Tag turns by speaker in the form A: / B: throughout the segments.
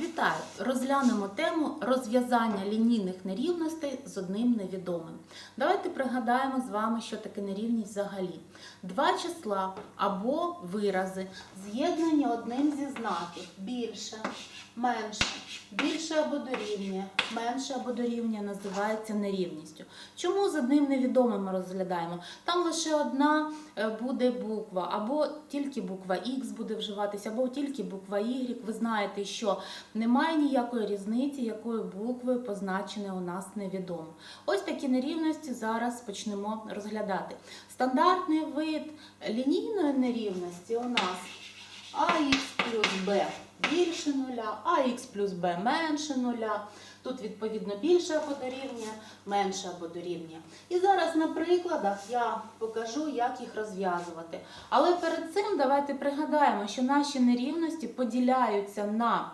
A: Вітаю! Розглянемо тему розв'язання лінійних нерівностей з одним невідомим. Давайте пригадаємо з вами, що таке нерівність взагалі. Два числа або вирази з'єднані одним зі знаків більше, менше, більше або дорівнює, менше або дорівнює називається нерівністю. Чому з одним невідомим ми розглядаємо? Там лише одна е, буде буква, або тільки буква Х буде вживатися, або тільки буква Y. Ви знаєте, що немає ніякої різниці, якою буквою позначене у нас невідомо. Ось такі нерівності зараз почнемо розглядати. Стандартний вид лінійної нерівності у нас АХ плюс Б більше нуля, АХ плюс Б менше нуля. Тут, відповідно, більше або дорівнює, менше або дорівнює. І зараз на прикладах я покажу, як їх розв'язувати. Але перед цим давайте пригадаємо, що наші нерівності поділяються на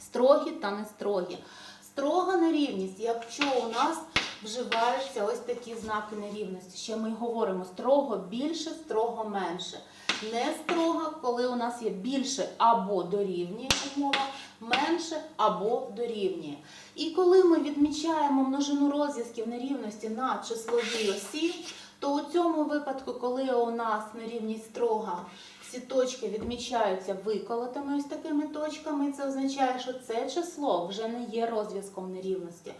A: строгі та нестрогі. Строга нерівність, якщо у нас вживаються ось такі знаки нерівності. Ще ми говоримо строго більше, строго менше. Не строга, коли у нас є більше або дорівнює умова, менше або дорівнює. І коли ми відмічаємо множину розв'язків нерівності на числовій осі, то у цьому випадку, коли у нас нерівність строга, всі точки відмічаються виколотими ось такими точками, це означає, що це число вже не є розв'язком нерівності.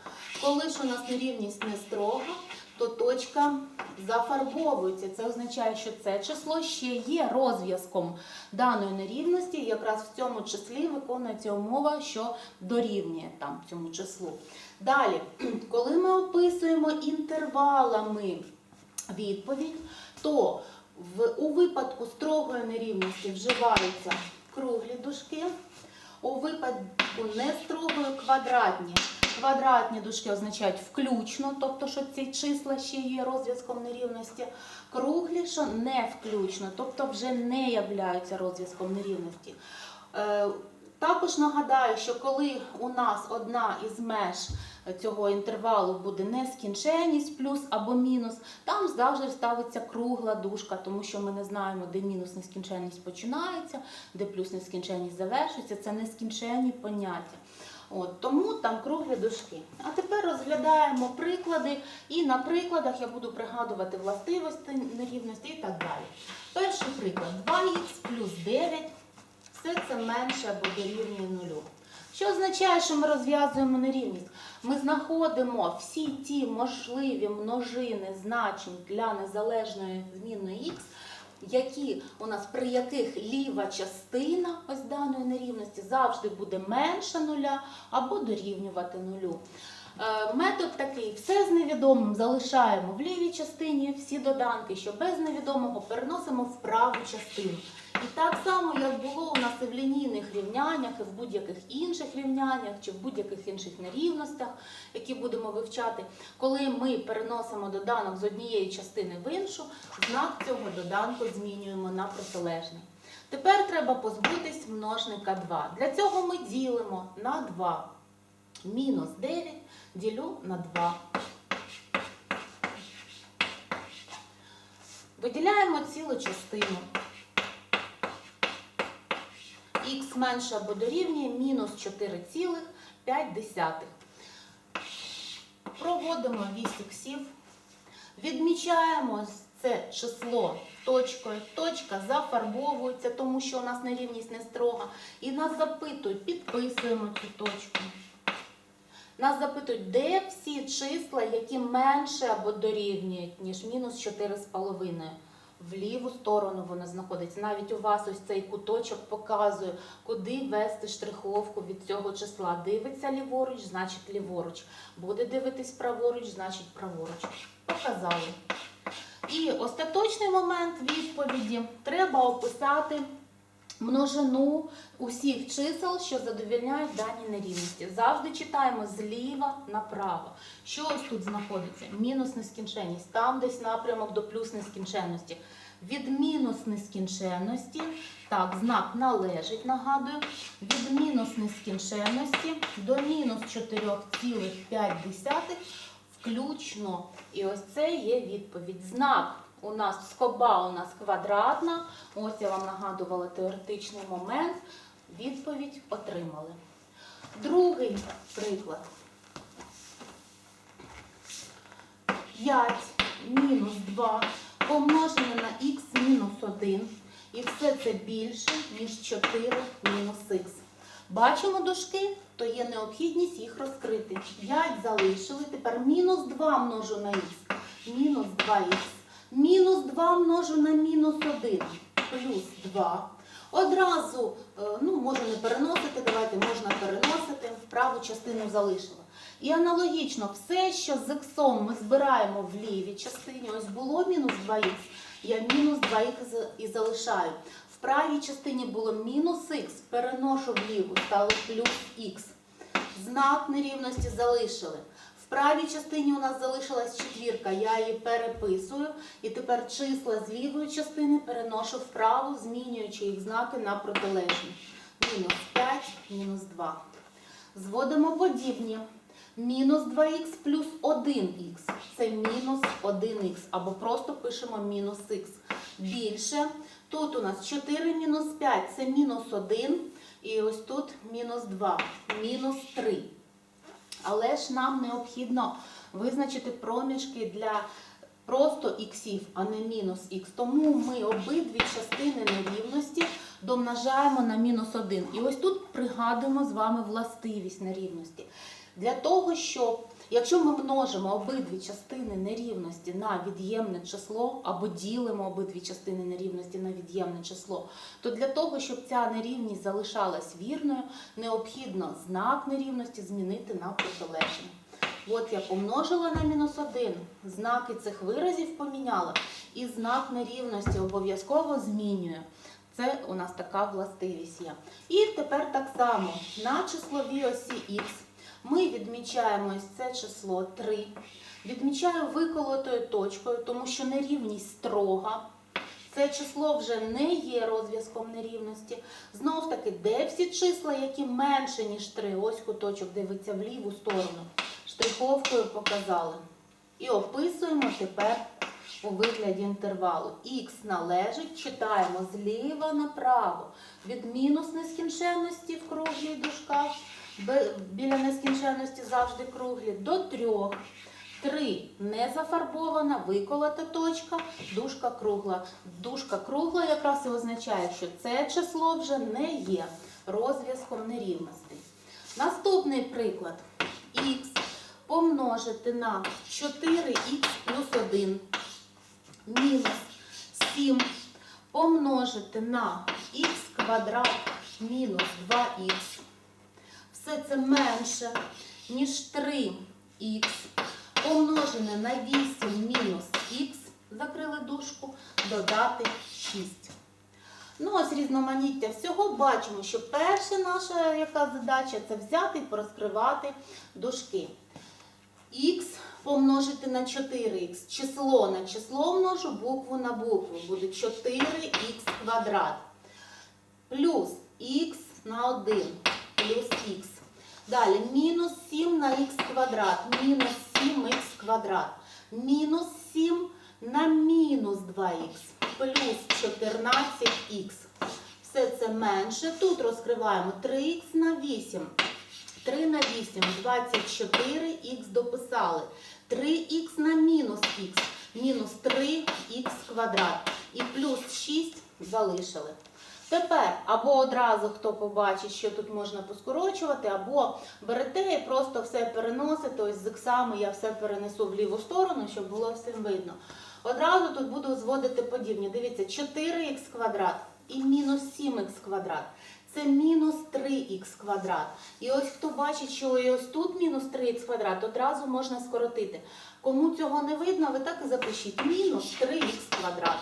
A: Коли ж у нас нерівність не строга, то точка зафарбовується. Це означає, що це число ще є розв'язком даної нерівності. Якраз в цьому числі виконується умова, що дорівнює там цьому числу. Далі, коли ми описуємо інтервалами відповідь, то в, у випадку строгої нерівності вживаються круглі дужки, у випадку нестрогої квадратні. Квадратні дужки означають включно, тобто, що ці числа ще є розв'язком нерівності. Круглі, що не включно, тобто вже не являються розв'язком нерівності. Е, також нагадаю, що коли у нас одна із меж цього інтервалу буде нескінченність, плюс або мінус, там завжди ставиться кругла дужка, тому що ми не знаємо, де мінус нескінченність починається, де плюс нескінченність завершується. Це нескінченні поняття. От, тому там круглі дужки. А тепер розглядаємо приклади, і на прикладах я буду пригадувати властивості нерівності і так далі. Перший приклад 2х плюс 9 все це менше або дорівнює нулю. Що означає, що ми розв'язуємо нерівність? Ми знаходимо всі ті можливі множини значень для незалежної змінної х, які у нас при яких ліва частина ось даної нерівності завжди буде менше нуля або дорівнювати нулю. Е, Метод такий: все з невідомим залишаємо в лівій частині, всі доданки, що без невідомого переносимо в праву частину. І так само, як було у нас і в лінійних рівняннях, і в будь-яких інших рівняннях, чи в будь-яких інших нерівностях, які будемо вивчати, коли ми переносимо доданок з однієї частини в іншу, знак цього доданку змінюємо на протилежний. Тепер треба позбутись множника 2. Для цього ми ділимо на 2. Мінус 9 ділю на 2. Виділяємо цілу частину. Х менше або дорівнює мінус 4,5. Проводимо вісь іксів. Відмічаємо це число точкою. Точка зафарбовується, тому що у нас нерівність не строга. І нас запитують, підписуємо цю точку. Нас запитують, де всі числа, які менше або дорівнюють, ніж мінус 4,5. В ліву сторону вона знаходиться. Навіть у вас ось цей куточок показує, куди вести штриховку від цього числа. Дивиться ліворуч, значить ліворуч. Буде дивитись праворуч, значить праворуч. Показали. І остаточний момент відповіді треба описати множину усіх чисел, що задовільняють дані нерівності. Завжди читаємо зліва направо. Що ось тут знаходиться? Мінус нескінченність. Там десь напрямок до плюс нескінченності. Від мінус нескінченності, так, знак належить, нагадую, від мінус нескінченності до мінус 4,5 включно. І ось це є відповідь. Знак у нас скоба у нас квадратна. Ось я вам нагадувала теоретичний момент. Відповідь отримали. Другий приклад. 5 мінус 2 помножене на х мінус 1. І все це більше, ніж 4 мінус х. Бачимо дужки, то є необхідність їх розкрити. 5 залишили, тепер мінус 2 множу на х, мінус 2х. Мінус 2 множу на мінус 1, плюс 2. Одразу, е, ну, можу не переносити, давайте можна переносити, праву частину залишила. І аналогічно, все, що з іксом ми збираємо в лівій частині, ось було мінус 2х, я мінус 2х і залишаю. В правій частині було мінус х, переношу в ліву, стало плюс х. Знак нерівності залишили. Правій частині у нас залишилась четвірка, я її переписую. І тепер числа з лівої частини переношу вправу, змінюючи їх знаки на протилежні. Мінус 5, мінус 2. Зводимо подібні. Мінус 2х плюс 1х. Це мінус 1х. Або просто пишемо мінус х. Більше. Тут у нас 4 мінус 5 це мінус 1. І ось тут мінус 2, мінус 3. Але ж нам необхідно визначити проміжки для просто іксів, а не мінус х. Тому ми обидві частини нерівності домножаємо на мінус 1. І ось тут пригадуємо з вами властивість нерівності. Для того, щоб, якщо ми множимо обидві частини нерівності на від'ємне число, або ділимо обидві частини нерівності на від'ємне число, то для того, щоб ця нерівність залишалась вірною, необхідно знак нерівності змінити на протилежний. От я помножила на мінус 1, знаки цих виразів поміняла, і знак нерівності обов'язково змінює. Це у нас така властивість є. І тепер так само на числовій осі х ми відмічаємо ось це число 3. Відмічаю виколотою точкою, тому що нерівність строга. Це число вже не є розв'язком нерівності. Знов таки, де всі числа, які менше, ніж 3, ось куточок дивиться в ліву сторону. Штриховкою показали. І описуємо тепер у вигляді інтервалу. Х належить, читаємо зліва направо. Від мінус нескінченності в круглій дужках, біля нескінченності завжди круглі, до трьох. Три не зафарбована, виколота точка, дужка кругла. Дужка кругла якраз і означає, що це число вже не є розв'язком нерівностей. Наступний приклад. Х помножити на 4х плюс 1 мінус 7 помножити на х квадрат мінус 2х. Все це менше, ніж 3х помножене на 8 мінус х, закрили дужку, додати 6. Ну, ось різноманіття всього бачимо, що перша наша яка задача це взяти і порозкривати дужки. Х помножити на 4х. Число на число множу, букву на букву. Буде 4х квадрат. Плюс х на 1 плюс х. Далі мінус 7 на х квадрат, мінус 7х квадрат. Мінус 7 на мінус 2х плюс 14х. Все це менше. Тут розкриваємо 3х на 8. 3 на 8, 24х дописали. 3х на мінус х, мінус 3х квадрат. І плюс 6 залишили. Тепер або одразу хто побачить, що тут можна поскорочувати, або берете і просто все переносите. Ось з іксами я все перенесу в ліву сторону, щоб було всім видно. Одразу тут буду зводити подібні. Дивіться, 4х квадрат і мінус 7х квадрат. Це мінус 3х квадрат. І ось хто бачить, що ось тут мінус 3х квадрат, одразу можна скоротити. Кому цього не видно, ви так і запишіть. Мінус 3х квадрат.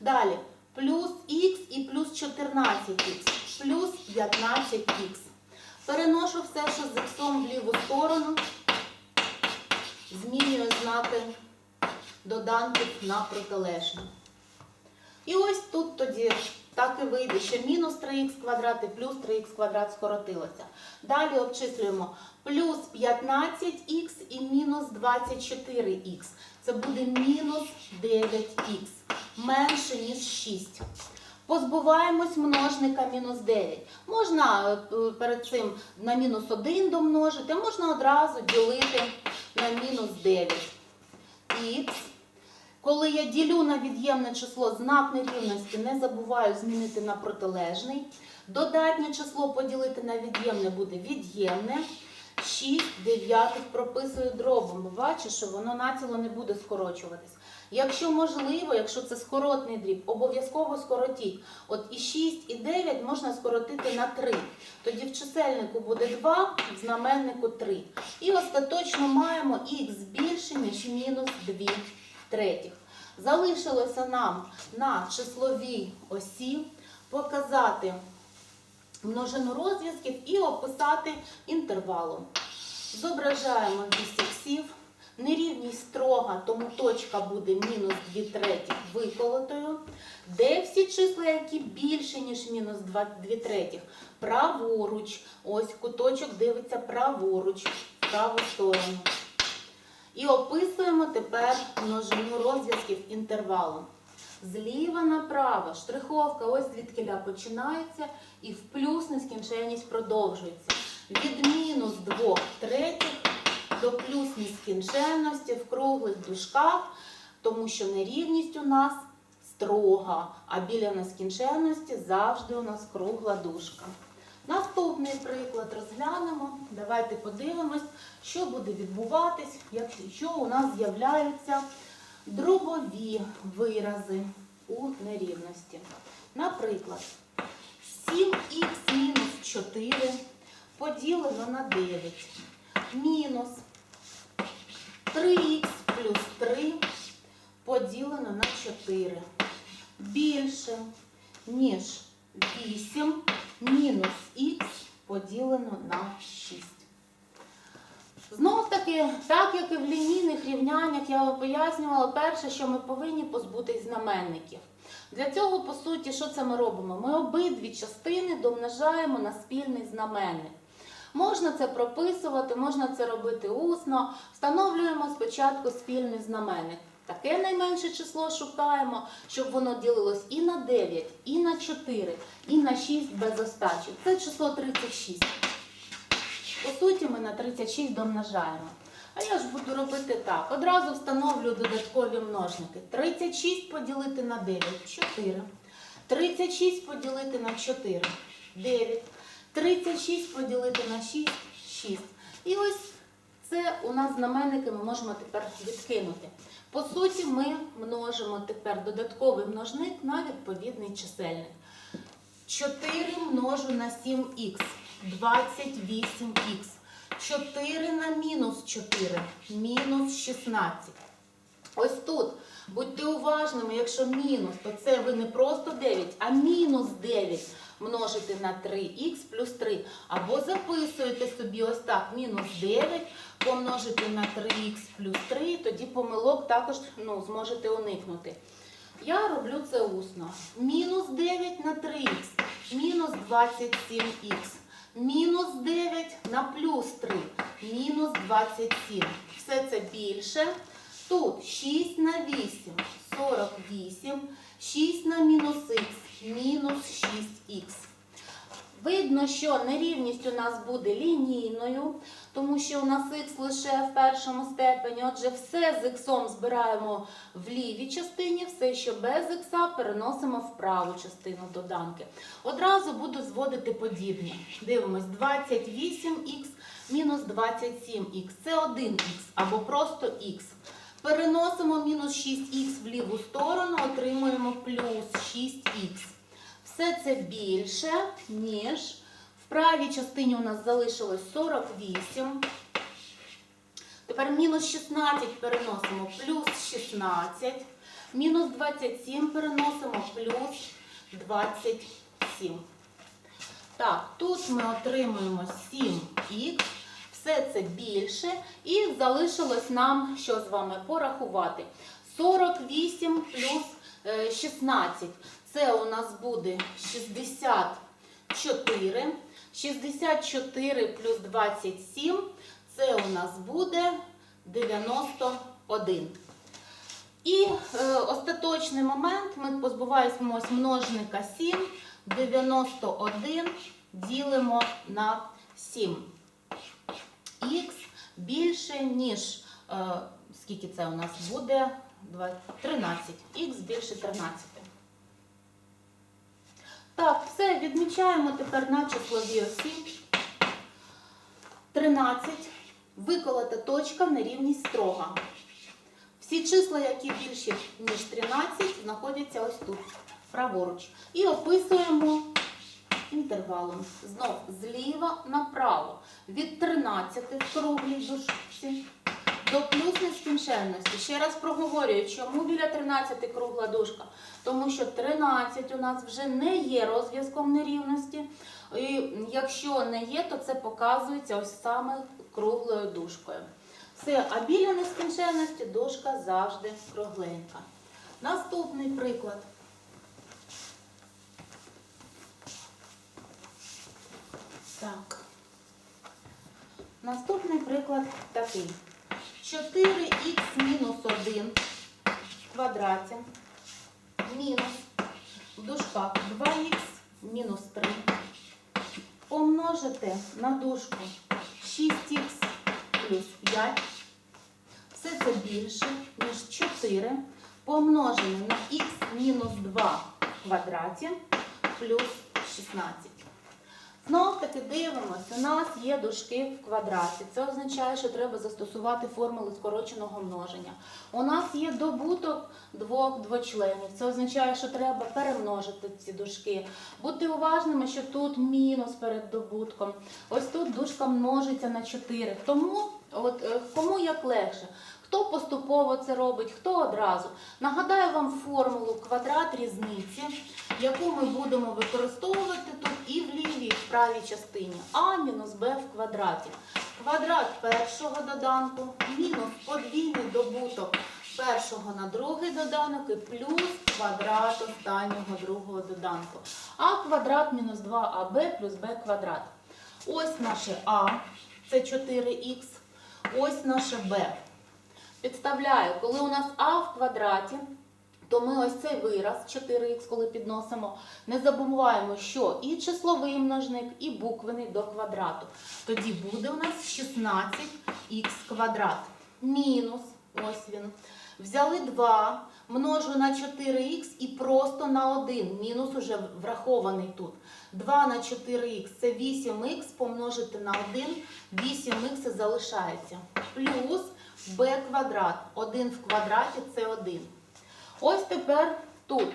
A: Далі плюс х і плюс 14х, плюс 15х. Переношу все, що з іксом в ліву сторону. Змінюю знаки доданків на протилежні. І ось тут тоді так і вийде, що мінус 3х квадрат і плюс 3х квадрат скоротилося. Далі обчислюємо плюс 15х і мінус 24х. Це буде мінус 9х. Менше, ніж 6. Позбуваємось множника мінус 9. Можна е, перед цим на мінус 1 домножити, можна одразу ділити на мінус 9. Х. Коли я ділю на від'ємне число знак нерівності, не забуваю змінити на протилежний. Додатнє число поділити на від'ємне буде від'ємне. 6 дев'ятих прописую дробом. бо Бачу, що воно націло не буде скорочуватись. Якщо можливо, якщо це скоротний дріб, обов'язково скоротіть. От і 6, і 9 можна скоротити на 3. Тоді в чисельнику буде 2, в знаменнику 3. І остаточно маємо х більше, ніж мінус 2 третіх. Залишилося нам на числовій осі показати множину розв'язків і описати інтервалом. Зображаємо вісь іксів. Нерівність строга, тому точка буде мінус 2 третіх виколотою. Де всі числа, які більше, ніж мінус 2 2 третіх? Праворуч. Ось куточок дивиться праворуч, праву сторону. І описуємо тепер множину розв'язків інтервалом. Зліва направо штриховка ось звідкиля починається і в плюс нескінченність продовжується. Від мінус 2 третіх до плюс нескінченності в круглих дужках, тому що нерівність у нас строга, а біля нескінченності завжди у нас кругла дужка. Наступний приклад розглянемо. Давайте подивимось, що буде відбуватись, якщо у нас з'являються дробові вирази у нерівності. Наприклад, 7х мінус 4 поділено на 9 мінус 3х плюс 3 поділено на 4 більше, ніж 8 мінус х поділено на 6. Знову ж таки, так як і в лінійних рівняннях, я пояснювала, перше, що ми повинні позбутись знаменників. Для цього, по суті, що це ми робимо? Ми обидві частини домножаємо на спільний знаменник. Можна це прописувати, можна це робити усно. Встановлюємо спочатку спільний знаменник. Таке найменше число шукаємо, щоб воно ділилось і на 9, і на 4, і на 6 без остачі. Це число 36. По суті, ми на 36 домножаємо. А я ж буду робити так. Одразу встановлю додаткові множники. 36 поділити на 9 4. 36 поділити на 4 9. 36 поділити на 6 6. І ось це у нас знаменники ми можемо тепер відкинути. По суті, ми множимо тепер додатковий множник на відповідний чисельник. 4 множу на 7х, 28х. 4 на мінус 4, мінус 16. Ось тут. Будьте уважними, якщо мінус, то це ви не просто 9, а мінус 9 множите на 3х плюс 3. Або записуєте собі ось так, мінус 9 помножити на 3х плюс 3, тоді помилок також ну, зможете уникнути. Я роблю це усно. Мінус 9 на 3х, мінус 27х. Мінус 9 на плюс 3, мінус 27. Все це більше. Тут 6 на 8, 48, 6 на мінус х, мінус 6х. Видно, що нерівність у нас буде лінійною, тому що у нас х лише в першому степені. Отже, все з х збираємо в лівій частині, все, що без х, переносимо в праву частину доданки. Одразу буду зводити подібні. Дивимось, 28х мінус 27х. Це 1х або просто х. Переносимо мінус 6х в ліву сторону, отримуємо плюс 6х. Все це більше, ніж в правій частині у нас залишилось 48. Тепер мінус 16 переносимо плюс 16. Мінус 27 переносимо плюс 27. Так, тут ми отримуємо 7х. Все це більше. І залишилось нам що з вами порахувати. 48 плюс е, 16. Це у нас буде 64. 64 плюс 27. Це у нас буде 91. І е, остаточний момент ми позбуваємось множника 7, 91 ділимо на 7. Х більше, ніж, е, скільки це у нас буде? Два- 13. Х більше 13. Так, все, відмічаємо тепер на числовій осі. 13. Виколота точка на рівні строга. Всі числа, які більші, ніж 13, знаходяться ось тут, праворуч. І описуємо інтервалом. Знов зліва направо. Від 13 в круглій дужці до плюс нескінченності. Ще раз проговорюю, чому біля 13 кругла дужка? Тому що 13 у нас вже не є розв'язком нерівності. І якщо не є, то це показується ось саме круглою дужкою. Все, а біля нескінченності дужка завжди кругленька. Наступний приклад. Так. Наступний приклад такий. 4х мінус 1 в квадраті мінус в дужках 2х мінус 3 помножити на дужку 6х плюс 5. Все це більше, ніж 4 помножене на х мінус 2 в квадраті плюс 16. Знов таки дивимося, у нас є дужки в квадраті. Це означає, що треба застосувати формулу скороченого множення. У нас є добуток двох двочленів. Це означає, що треба перемножити ці дужки. Будьте уважними, що тут мінус перед добутком. Ось тут дужка множиться на 4. Тому от, е, кому як легше. Хто поступово це робить, хто одразу. Нагадаю вам формулу квадрат різниці, яку ми будемо використовувати тут і в лівій, і в правій частині. А мінус Б в квадраті. Квадрат першого доданку мінус подвійний добуток першого на другий доданок і плюс квадрат останнього другого доданку. А квадрат мінус 2аб плюс Б квадрат. Ось наше А, це 4х, ось наше Б. Підставляю, коли у нас а в квадраті, то ми ось цей вираз 4х, коли підносимо, не забуваємо, що і числовий множник, і буквений до квадрату. Тоді буде у нас 16х квадрат. Мінус, ось він. Взяли 2, множу на 4х і просто на 1. Мінус уже врахований тут. 2 на 4х це 8х, помножити на 1, 8х залишається. Плюс b квадрат. 1 в квадраті це 1. Ось тепер тут.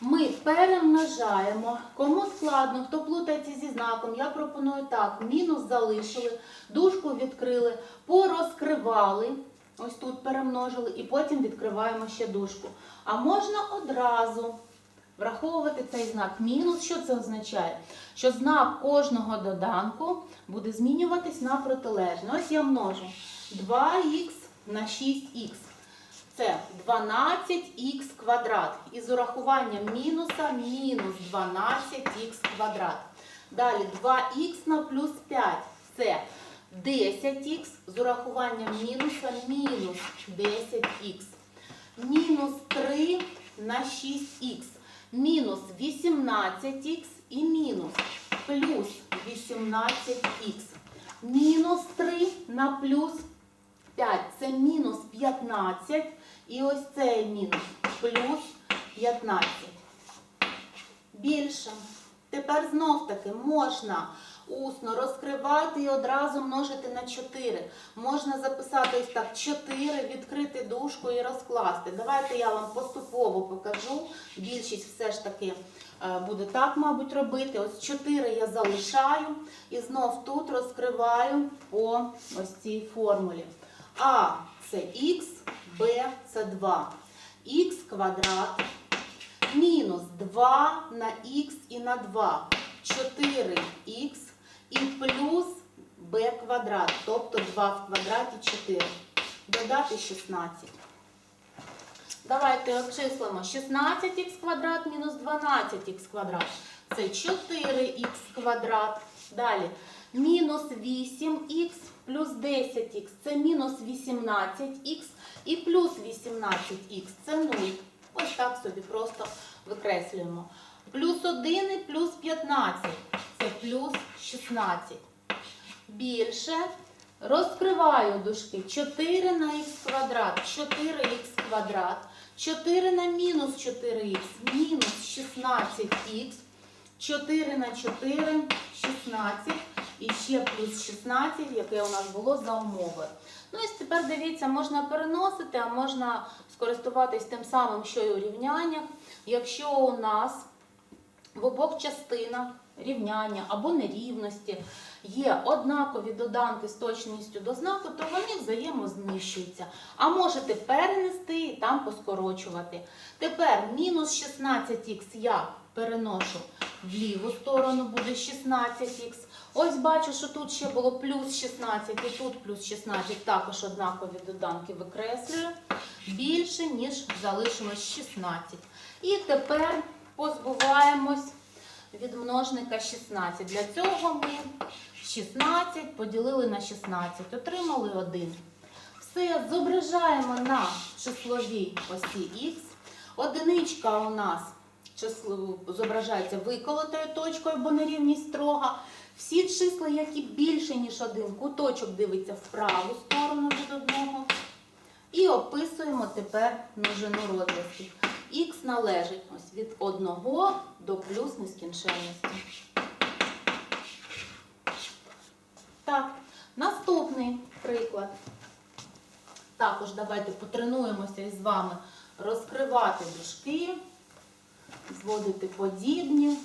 A: Ми перемножаємо. Кому складно, хто плутається зі знаком, я пропоную так. Мінус залишили, дужку відкрили, порозкривали. Ось тут перемножили і потім відкриваємо ще дужку. А можна одразу враховувати цей знак мінус. Що це означає? Що знак кожного доданку буде змінюватись на протилежний. Ось я множу 2х на 6х. Це 12х квадрат. І з урахуванням мінуса мінус 12х квадрат. Далі 2х на плюс 5. Це 10х з урахуванням мінуса мінус 10х. Мінус 3 на 6х. Мінус 18х і мінус плюс 18х. Мінус 3 на плюс 5. Це мінус 15. І ось цей мінус плюс 15. Більше. Тепер знов таки можна усно розкривати і одразу множити на 4. Можна записати ось так 4, відкрити дужку і розкласти. Давайте я вам поступово покажу. Більшість все ж таки е, буде так, мабуть, робити. Ось 4 я залишаю і знов тут розкриваю по ось цій формулі. А це х, Б це 2. Х квадрат мінус 2 на х і на 2. 4х і плюс b квадрат, тобто 2 в квадраті 4. Додати 16. Давайте обчислимо 16х квадрат мінус 12х квадрат. Це 4х квадрат. Далі мінус 8х плюс 10х. Це мінус 18х І плюс 18х це 0. Ось так собі просто викреслюємо. Плюс 1 і плюс 15 це плюс 16. Більше розкриваю дужки. 4 на х квадрат, 4х квадрат, 4 на мінус 4х, мінус 16х, 4 на 4, 16 і ще плюс 16, яке у нас було за умови. Ну і тепер дивіться, можна переносити, а можна скористуватись тим самим, що і у рівняннях. Якщо у нас в обох частинах рівняння або нерівності є однакові доданки з точністю до знаку, то вони взаємознищуються. А можете перенести і там поскорочувати. Тепер мінус 16х я переношу в ліву сторону, буде 16х. Ось бачу, що тут ще було плюс 16 і тут плюс 16, також однакові доданки викреслюю. Більше, ніж залишилось 16. І тепер позбуваємось від множника 16. Для цього ми 16 поділили на 16, отримали 1. Все, зображаємо на числовій осі х. Одиничка у нас зображається виколотою точкою, бо нерівність строга. Всі числа, які більше, ніж один, куточок дивиться в праву сторону від одного. І описуємо тепер множину розв'язків. Х належить ось від 1 до плюс нескінченності. Так, наступний приклад. Також давайте потренуємося із вами розкривати дужки, зводити подібні.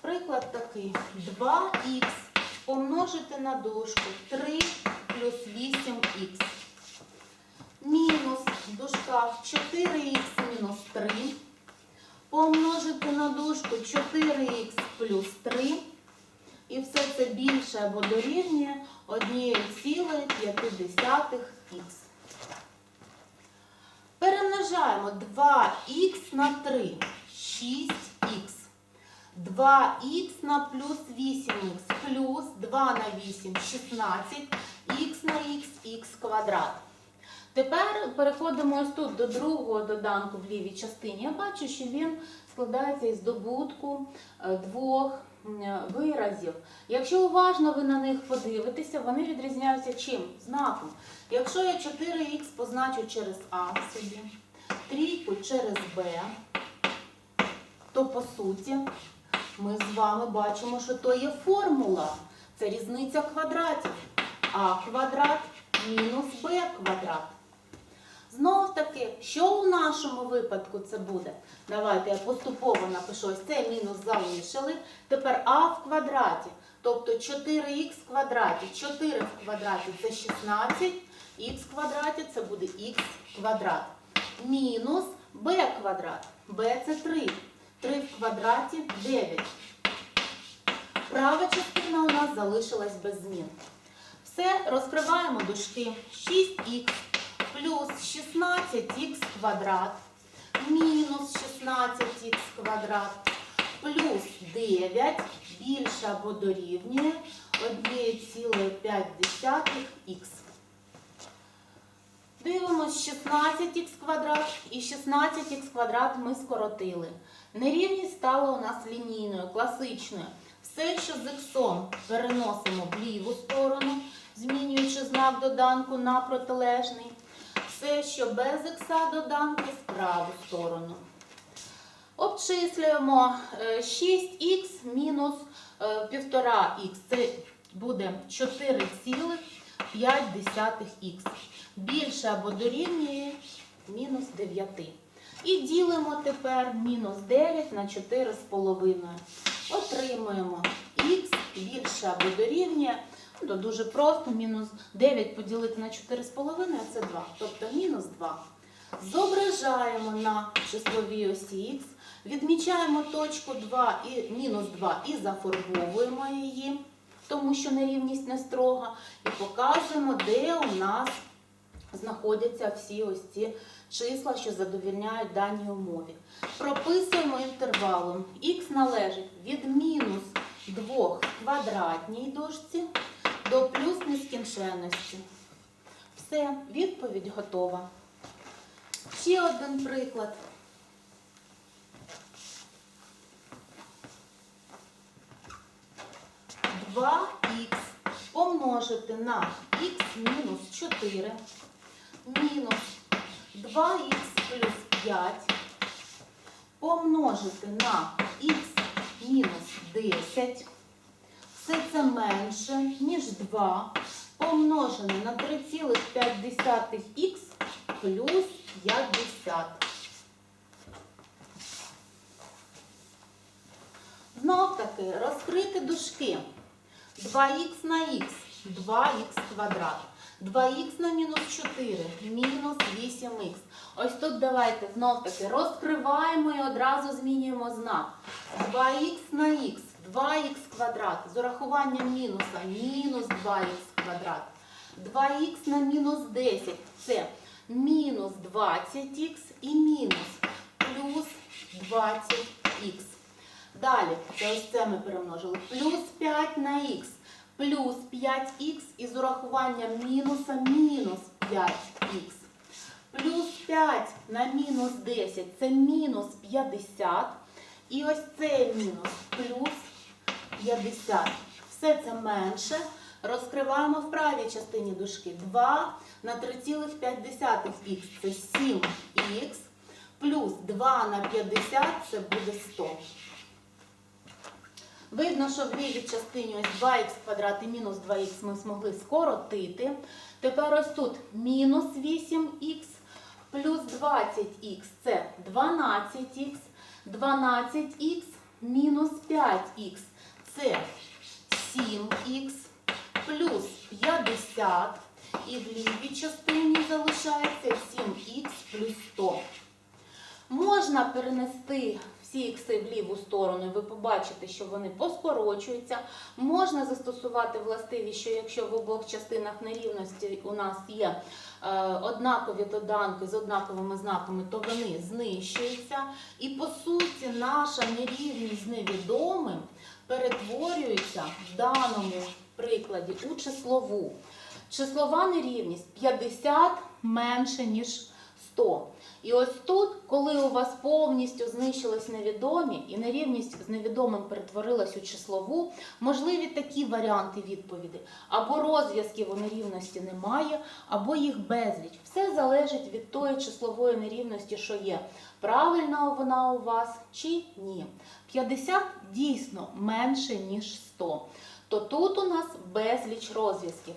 A: Приклад такий. 2х помножити на дужку 3 плюс 8х. Мінус дужках 4х мінус 3. Помножити на дужку 4х плюс 3. І все це більше або дорівнює 1,5х. Перемножаємо 2х на 3, 6х. 2х на плюс 8х плюс 2 на 8 16, х на х, х квадрат. Тепер переходимо ось тут до другого доданку в лівій частині. Я бачу, що він складається із добутку е, двох виразів. Якщо уважно ви на них подивитеся, вони відрізняються чим? Знаком. Якщо я 4х позначу через А собі, трійку через Б, то по суті ми з вами бачимо, що то є формула. Це різниця квадратів. А квадрат мінус Б квадрат. Знов таки, що у нашому випадку це буде? Давайте я поступово напишу. Ось це мінус залишили. Тепер А в квадраті. Тобто 4х в квадраті. 4 в квадраті це 16, х в квадраті це буде х квадрат. Мінус b квадрат. b це 3. 3 в квадраті 9. Права частина у нас залишилась без змін. Все, розкриваємо дужки. 6х плюс 16х квадрат мінус 16х квадрат плюс 9 більше або дорівнює 1,5х. Дивимось 16х квадрат і 16х квадрат ми скоротили. Нерівність стала у нас лінійною, класичною. Все, що з іксом переносимо в ліву сторону, змінюючи знак доданку на протилежний. Все, що без ікса доданки в праву сторону. Обчислюємо е, 6х мінус е, 1,5х. Це буде 4,5х. Більше або дорівнює мінус 9. І ділимо тепер мінус 9 на 4,5. Отримуємо х більше або дорівнює. Ну, то дуже просто, мінус 9 поділити на 4,5 це 2. Тобто мінус 2. Зображаємо на числовій осі х, відмічаємо точку 2 і мінус 2 і зафарбовуємо її, тому що нерівність не строга, і показуємо, де у нас знаходяться всі ось ці числа, що задовільняють даній умові. Прописуємо інтервалом. Х належить від мінус 2 в квадратній дошці до плюс нескінченності. Все, відповідь готова. Ще один приклад. Два х помножити на х мінус 4 мінус 2х плюс 5 помножити на х мінус 10. Все це менше, ніж 2 помножене на 3,5х плюс 50. Знов таки розкрити дужки. 2х на х, 2х квадрат. 2х на мінус 4, мінус 8х. Ось тут давайте знов таки розкриваємо і одразу змінюємо знак. 2х на х, 2х квадрат. З урахуванням мінуса мінус 2х квадрат. 2х на мінус 10 це мінус 20х і мінус плюс 20х. Далі, це ось це ми перемножили. Плюс 5 на х, плюс 5х і з урахуванням мінуса мінус 5х. Плюс 5 на мінус 10 це мінус 50. І ось це мінус плюс 50. Все це менше. Розкриваємо в правій частині дужки. 2 на 3,5х це 7х. Плюс 2 на 50 це буде 100. Видно, що в лівій частині ось 2х квадрат і мінус 2х ми змогли скоротити. Тепер ось тут мінус 8х плюс 20х це 12х. 12х мінус 5х це 7х плюс 50. І в лівій частині залишається 7х плюс 100. Можна перенести всі в ліву сторону, ви побачите, що вони поскорочуються. Можна застосувати властивість, що якщо в обох частинах нерівності у нас є е, однакові доданки з однаковими знаками, то вони знищуються. І по суті, наша нерівність з невідомим перетворюється в даному прикладі у числову. Числова нерівність 50 менше, ніж 100. І ось тут, коли у вас повністю знищились невідомі і нерівність з невідомим перетворилась у числову, можливі такі варіанти відповіді. Або розв'язків у нерівності немає, або їх безліч. Все залежить від тої числової нерівності, що є. Правильна вона у вас чи ні. 50 дійсно менше, ніж 100. То тут у нас безліч розв'язків.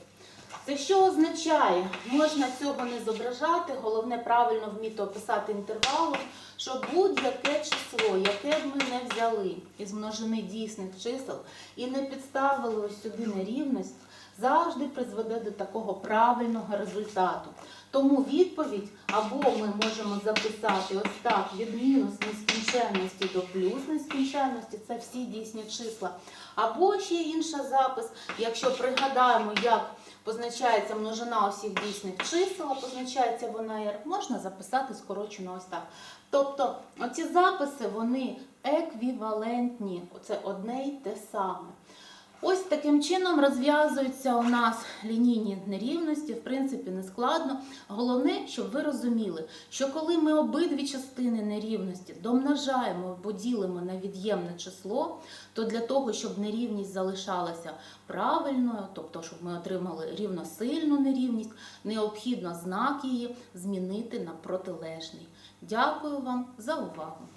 A: Це що означає? Можна цього не зображати, головне правильно вміти описати інтервалом, що будь-яке число, яке б ми не взяли із множини дійсних чисел і не підставили ось сюди нерівність, завжди призведе до такого правильного результату. Тому відповідь або ми можемо записати ось так від мінус нескінченності до плюс нескінченності, це всі дійсні числа. Або ще інший запис, якщо пригадаємо, як позначається множина усіх дійсних чисел, позначається вона як можна записати скорочено ось так. Тобто оці записи вони еквівалентні, це одне й те саме. Ось таким чином розв'язуються у нас лінійні нерівності, в принципі, не складно. Головне, щоб ви розуміли, що коли ми обидві частини нерівності домножаємо або ділимо на від'ємне число, то для того, щоб нерівність залишалася правильною, тобто, щоб ми отримали рівносильну нерівність, необхідно знак її змінити на протилежний. Дякую вам за увагу!